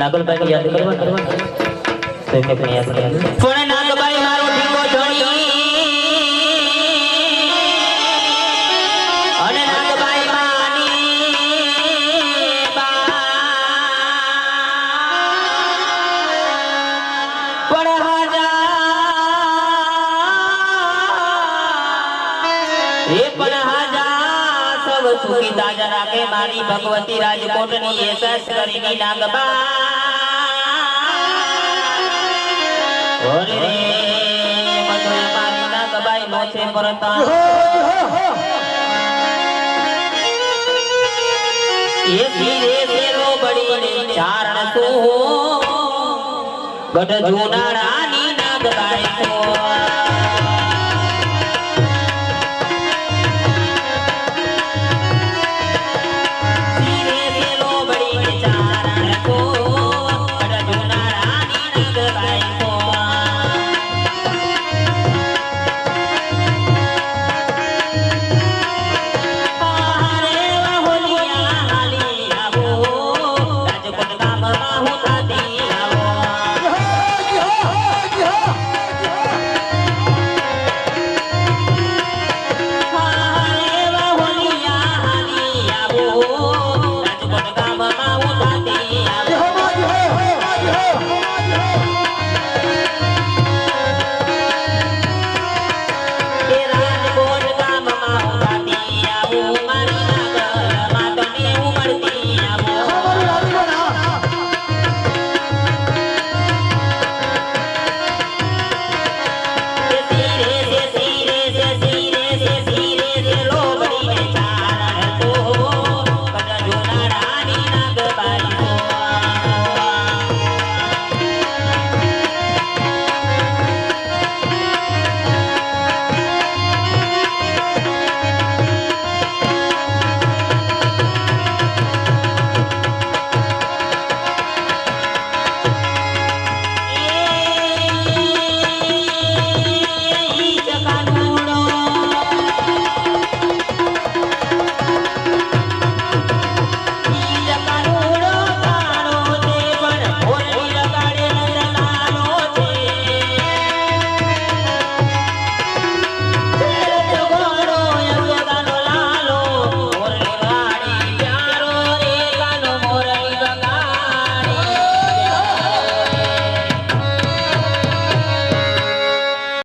નાગલભાઈ યાદ કરવા તો એમને પણ યાદ કરવા પણ નાગભાઈ મારો ઢીંગો ધણી અને નાગભાઈ માની પણ હાજા. એ પણ સુખી તાજા રાખે મારી ભગવતી રાજકોટની એસસ કરીને નાગબા ઓરે મધુર મારી નાગબાઈ મોછે ધીરો બળીને